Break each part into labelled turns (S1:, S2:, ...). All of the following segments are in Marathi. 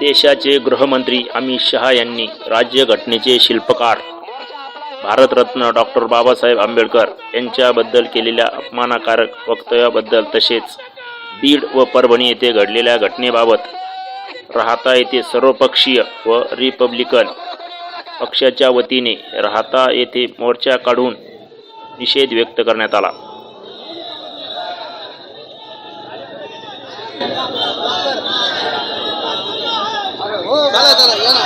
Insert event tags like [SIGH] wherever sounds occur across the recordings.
S1: देशाचे गृहमंत्री अमित शहा यांनी राज्यघटनेचे शिल्पकार भारतरत्न डॉक्टर बाबासाहेब आंबेडकर यांच्याबद्दल केलेल्या अपमानकारक वक्तव्याबद्दल तसेच बीड व परभणी येथे घडलेल्या घटनेबाबत राहता येथे सर्वपक्षीय व रिपब्लिकन पक्षाच्या वतीने राहता येथे मोर्चा काढून निषेध व्यक्त करण्यात आला.
S2: चला चला या ना.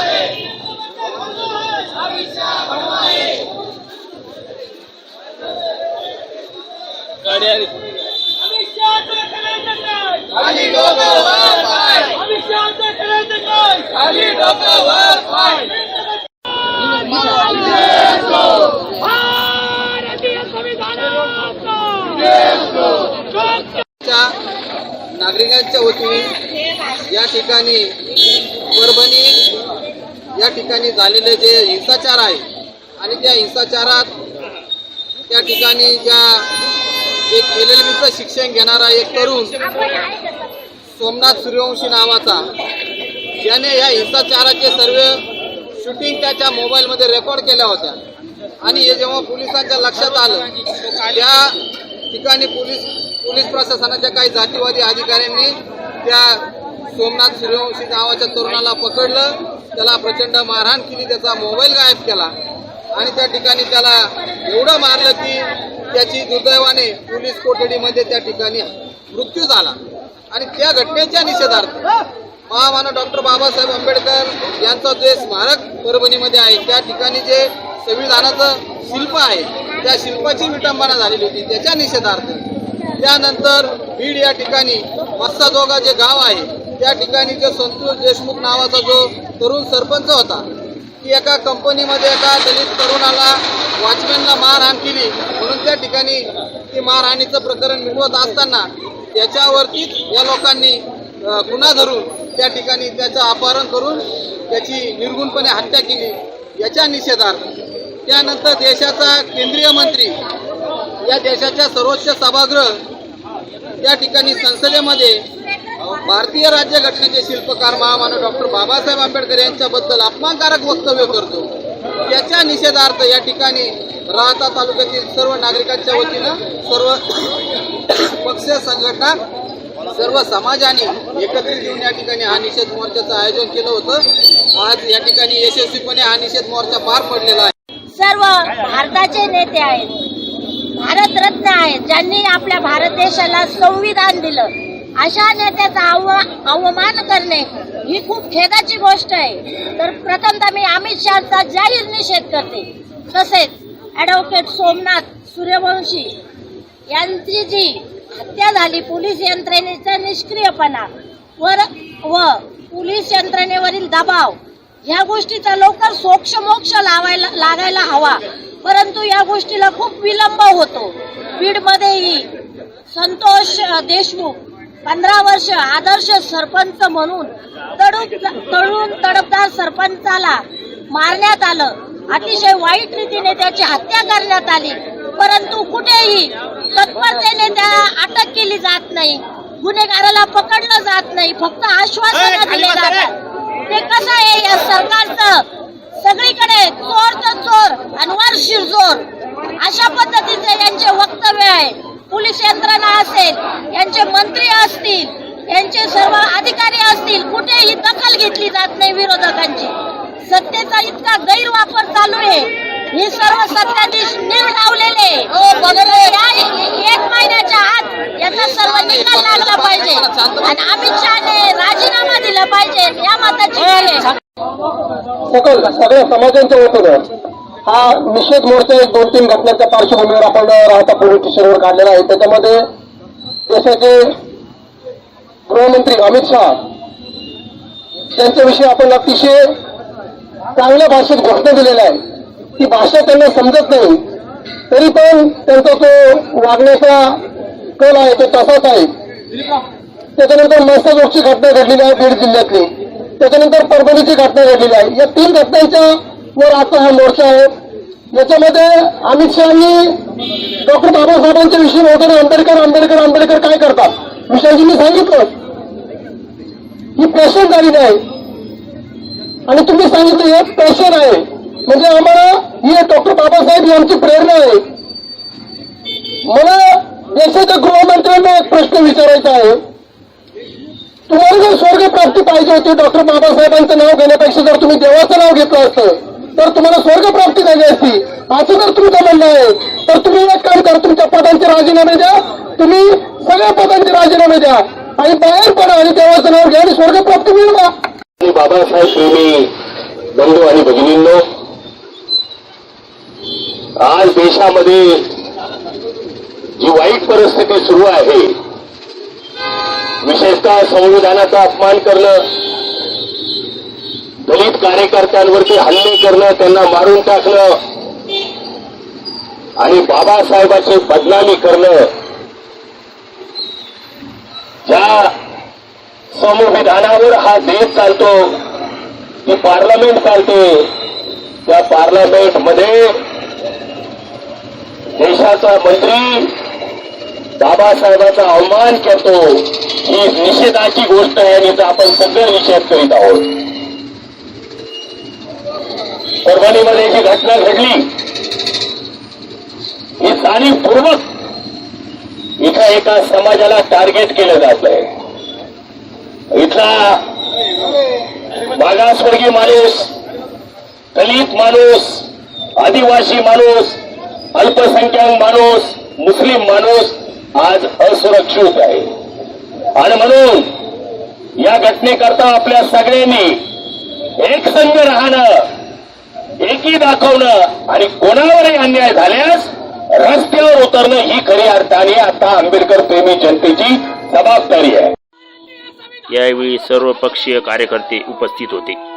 S2: खाली डोकं वर पाय. खाली डोकं वर पाय. नागरिकांच्या वतीने या ठिकाणी परभणी या ठिकाणी झालेले जे हिंसाचार आहे आणि त्या हिंसाचारात त्या ठिकाणी ज्या एक एल एल बीचं शिक्षण घेणारा एक तरुण सोमनाथ सूर्यवंशी नावाचा ज्याने या हिंसाचाराचे सर्व शूटिंग त्याच्या मोबाईलमध्ये रेकॉर्ड केल्या होत्या. आणि हे जेव्हा पोलिसांच्या लक्षात आलं त्या ठिकाणी पोलीस पोलीस प्रशासनाच्या काही जातीवादी अधिकाऱ्यांनी त्या सोमनाथ सूर्यवंशी नावाच्या तरुणाला पकडलं. त्याला प्रचंड मारहाण केली त्याचा मोबाईल गायब केला. आणि त्या ठिकाणी त्याला एवढं मारलं की त्याची दुर्दैवाने पोलीस कोठडीमध्ये त्या ठिकाणी मृत्यू झाला. आणि त्या घटनेच्या निषेधार्थ महामानव डॉक्टर बाबासाहेब आंबेडकर यांचं जे स्मारक परभणीमध्ये आहे त्या ठिकाणी जे संविधानाचं शिल्प आहे त्या शिल्पाची विटंबना झालेली होती. त्याच्या निषेधार्थ त्यानंतर बीड या ठिकाणी मस्ताजोगा जे गाव आहे त्या ठिकाणी जो संतोष देशमुख नावाचा जो तरुण सरपंच होता की एका कंपनीमध्ये एका दलित तरुणाला वॉचमॅनला मारहाण केली म्हणून त्या ठिकाणी ती मारहाणीचं प्रकरण मिळवत असताना त्याच्यावरतीच या लोकांनी गुन्हा धरून त्या ठिकाणी त्याचं अपहरण करून त्याची निर्गुणपणे हत्या केली. याच्या निषेधार्थ त्यानंतर देशाचा केंद्रीय मंत्री या देशाच्या सर्वोच्च सभागृह त्या ठिकाणी संसदेमध्ये भारतीय राज्यघटनेचे शिल्पकार महामानव डॉक्टर बाबासाहेब आंबेडकर यांच्याबद्दल अपमानकारक वक्तव्य करतो. त्याच्या निषेधार्थ या ठिकाणी राहता तालुक्यातील सर्व नागरिकांच्या वतीनं सर्व [COUGHS] पक्ष संघटना सर्व समाजाने एकत्रित येऊन या ठिकाणी हा निषेध मोर्चाचं आयोजन केलं होतं. आज या ठिकाणी यशस्वीपणे हा निषेध मोर्चा पार पडलेला आहे.
S3: सर्व भारताचे नेते आहेत भारतरत्न आहेत ज्यांनी आपल्या भारत देशाला संविधान दिलं. अशा नेत्याचा अवमान करणे ही खूप खेदाची गोष्ट आहे. तर प्रथमतः मी अमित शहाचा जाहीर निषेध करते. तसेच ॲडव्होकेट सोमनाथ सूर्यवंशी यांची जी हत्या झाली पोलीस यंत्रणेचा निष्क्रियपणा वर व पोलीस यंत्रणेवरील दबाव. ह्या गोष्टीचा लवकर सोक्ष मोक्ष लावायला लागायला हवा. परंतु या गोष्टीला खूप विलंब होतो. बीडमध्येही संतोष देशमुख पंधरा वर्ष आदर्श सरपंच म्हणून तडूप तळून तडपदार सरपंचाला मारण्यात आलं. अतिशय वाईट रीतीने त्याची हत्या करण्यात आली. परंतु कुठेही तत्परतेने त्याला अटक केली जात नाही. गुन्हेगाराला पकडलं जात नाही. फक्त आश्वासन दिले जातात. ते कसं आहे? या सरकारचं सगळीकडे चोर तर चोर आणि वर शिरजोर अशा पद्धतीचे यांचे वक्तव्य आहे. पोलीस यंत्रणा असेल यांचे मंत्री असतील यांचे सर्व अधिकारी असतील कुठेही दखल घेतली जात नाही विरोधकांची. सत्तेचा इतका गैरवापर चालू आहे. हे सर्व सत्ताधीश नीव लावलेले या एक महिन्याच्या आत याचा सर्व निकाल लागला पाहिजे. आणि अमित शहाने राजीनामा दिला पाहिजे या मताची.
S4: सकल सगळ्या समाजांच्या वतीनं हा निषेध मोर्चा एक दोन तीन घटनांच्या पार्श्वभूमीवर आपण राहता पोलीस स्टेशनवर काढलेला आहे. त्याच्यामध्ये देशाचे गृहमंत्री अमित शहा. त्यांच्याविषयी आपण अतिशय चांगल्या भाषेत घोषणा दिलेल्या आहे ती भाषा त्यांना समजत नाही. तरी पण त्यांचा तो वागण्याचा कल आहे तो तसाच आहे. त्याच्यानंतर मस्तजोगची घटना घडलेली आहे बीड जिल्ह्यातली. त्याच्यानंतर परभणीची घटना घडलेली आहे. या तीन घटनांच्या वर आता हा मोर्चा आहे. याच्यामध्ये अमित शहानी डॉक्टर बाबासाहेबांच्या विषयी वगैरे आंबेडकर आंबेडकर आंबेडकर काय करतात? विषयाजींनी सांगितलं ही पॅशन झाली नाही आणि तुम्ही सांगितलं हे पॅशन आहे. म्हणजे आम्हाला ही डॉक्टर बाबासाहेब ही आमची प्रेरणा आहे. मला देशाच्या गृहमंत्र्यांना एक प्रश्न विचारायचा आहे. तुम्हाला जर स्वर्ग प्राप्ती पाहिजे होती डॉक्टर बाबासाहेबांचं नाव घेण्यापेक्षा जर तुम्ही देवाचं नाव घेतलं असतं तर तुम्हाला स्वर्ग प्राप्ती झाली असती. असं जर तुमचं म्हणणं आहे तर तुम्ही एक काम करा तुमच्या पदांचे राजीनामे द्या. तुम्ही सगळ्या पदांचे राजीनामे द्या. आणि बाहेर पडा आणि देवाचं नाव घ्या आणि स्वर्ग प्राप्त मिळवा
S5: आणि बाबासाहेब प्रेमी बंधू आणि भगिनींनो आज देशामध्ये जी वाईट परिस्थिती सुरू आहे विशेषतः संविधानाचा अपमान करणं दलित कार्यकर्त्यांवरती हल्ले करणं त्यांना मारून टाकणं आणि बाबासाहेबाची बदनामी करणं ज्या संविधानावर हा देश चालतो ती पार्लमेंट चालते. त्या पार्लमेंटमध्ये देशाचा मंत्री बाबासाहेबांचा अवमान करतो. ही निषेधाची गोष्ट आहे आणि याचा आपण सगळे निषेध करीत आहोत. परभणीमध्ये जी घटना घडली ही जाणीवपूर्वक इथं एका समाजाला टार्गेट केलं जात आहे इथला मागासवर्गीय माणूस दलित माणूस आदिवासी माणूस अल्पसंख्याक माणूस मुस्लिम माणूस आज असुरक्षित आहे. आणि म्हणून या घटनेकरता आपल्या सगळ्यांनी एक संघ राहणं एकी दाखवणं आणि कोणावरही अन्याय झाल्यास रस्त्यावर उतरणं ही खरी अर्थाने आता आंबेडकर प्रेमी जनतेची जबाबदारी आहे.
S1: यावेळी सर्व पक्षीय कार्यकर्ते उपस्थित होते.